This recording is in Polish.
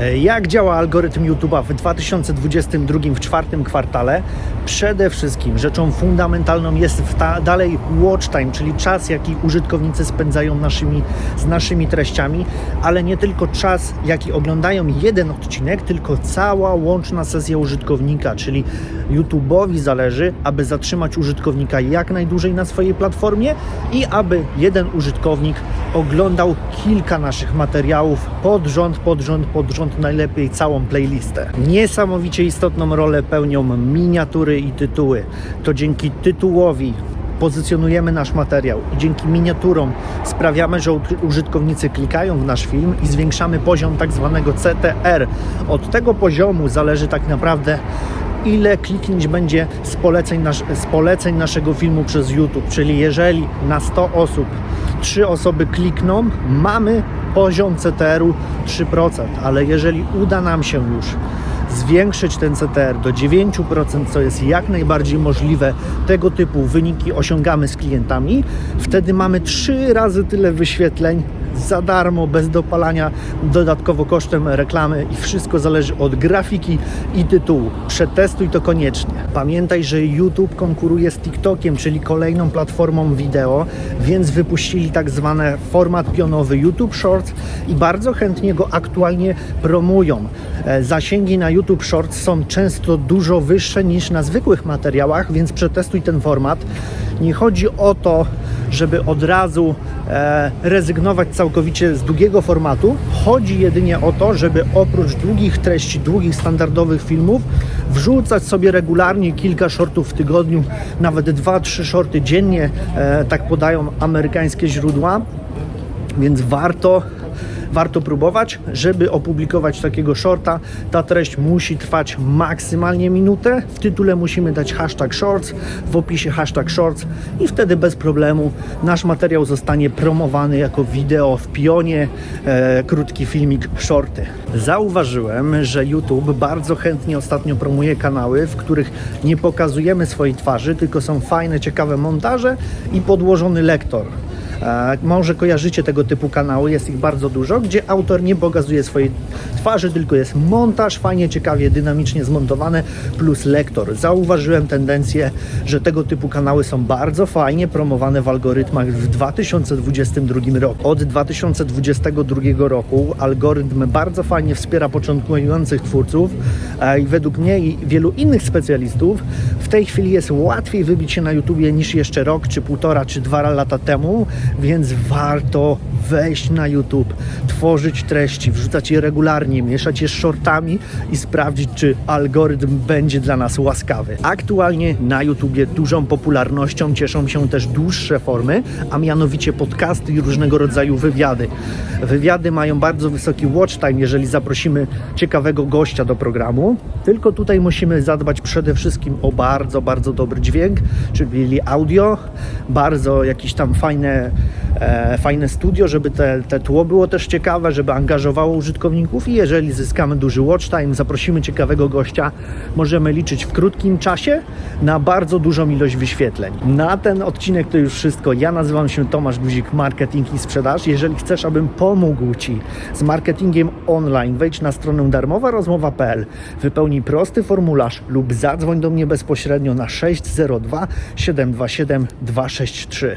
Jak działa algorytm YouTube'a w 2022 w czwartym kwartale? Przede wszystkim rzeczą fundamentalną jest dalej watch time, czyli czas, jaki użytkownicy spędzają naszymi, z naszymi treściami, ale nie tylko czas, jaki oglądają jeden odcinek, tylko cała łączna sesja użytkownika, czyli YouTube'owi zależy, aby zatrzymać użytkownika jak najdłużej na swojej platformie i aby jeden użytkownik oglądał kilka naszych materiałów pod rząd, pod rząd, pod rząd, najlepiej całą playlistę. Niesamowicie istotną rolę pełnią miniatury i tytuły. To dzięki tytułowi pozycjonujemy nasz materiał i dzięki miniaturom sprawiamy, że użytkownicy klikają w nasz film i zwiększamy poziom tak zwanego CTR. Od tego poziomu zależy tak naprawdę ile kliknięć będzie z poleceń, nasz, z poleceń naszego filmu przez YouTube. Czyli jeżeli na 100 osób 3 osoby klikną, mamy poziom CTR-u 3%, ale jeżeli uda nam się już zwiększyć ten CTR do 9%, co jest jak najbardziej możliwe. Tego typu wyniki osiągamy z klientami. Wtedy mamy trzy razy tyle wyświetleń za darmo, bez dopalania, dodatkowo kosztem reklamy i wszystko zależy od grafiki i tytułu. Przetestuj to koniecznie. Pamiętaj, że YouTube konkuruje z TikTokiem, czyli kolejną platformą wideo, więc wypuścili tak zwany format pionowy YouTube Shorts i bardzo chętnie go aktualnie promują. E, Zasięgi na YouTube Shorts są często dużo wyższe niż na zwykłych materiałach, więc przetestuj ten format. Nie chodzi o to, żeby od razu e, rezygnować całkowicie z długiego formatu. Chodzi jedynie o to, żeby oprócz długich treści, długich standardowych filmów, wrzucać sobie regularnie kilka shortów w tygodniu, nawet dwa, trzy shorty dziennie, e, tak podają amerykańskie źródła. Więc warto, warto próbować, żeby opublikować takiego shorta. Ta treść musi trwać maksymalnie minutę. W tytule musimy dać hashtag shorts, w opisie hashtag shorts i wtedy bez problemu nasz materiał zostanie promowany jako wideo w pionie, e, krótki filmik, shorty. Zauważyłem, że YouTube bardzo chętnie ostatnio promuje kanały, w których nie pokazujemy swojej twarzy, tylko są fajne, ciekawe montaże i podłożony lektor. Może kojarzycie tego typu kanały, jest ich bardzo dużo, gdzie autor nie pokazuje swojej twarzy, tylko jest montaż, fajnie, ciekawie, dynamicznie zmontowany, plus lektor. Zauważyłem tendencję, że tego typu kanały są bardzo fajnie promowane w algorytmach w 2022 roku. Od 2022 roku algorytm bardzo fajnie wspiera początkujących twórców i według mnie i wielu innych specjalistów tej chwili jest łatwiej wybić się na YouTubie niż jeszcze rok, czy półtora, czy dwa lata temu, więc warto wejść na YouTube, tworzyć treści, wrzucać je regularnie, mieszać je z shortami i sprawdzić, czy algorytm będzie dla nas łaskawy. Aktualnie na YouTubie dużą popularnością cieszą się też dłuższe formy, a mianowicie podcasty i różnego rodzaju wywiady. Wywiady mają bardzo wysoki watch time, jeżeli zaprosimy ciekawego gościa do programu. Tylko tutaj musimy zadbać przede wszystkim o bardzo, bardzo dobry dźwięk, czyli audio, bardzo jakieś tam fajne, e, fajne studio, żeby te, te tło było też ciekawe, żeby angażowało użytkowników i jeżeli zyskamy duży watch time, zaprosimy ciekawego gościa, możemy liczyć w krótkim czasie na bardzo dużą ilość wyświetleń. Na ten odcinek to już wszystko. Ja nazywam się Tomasz Guzik, marketing i sprzedaż. Jeżeli chcesz, abym pomógł Ci z marketingiem online, wejdź na stronę darmowarozmowa.pl, wypełnij prosty formularz lub zadzwoń do mnie bezpośrednio na 602 727 263.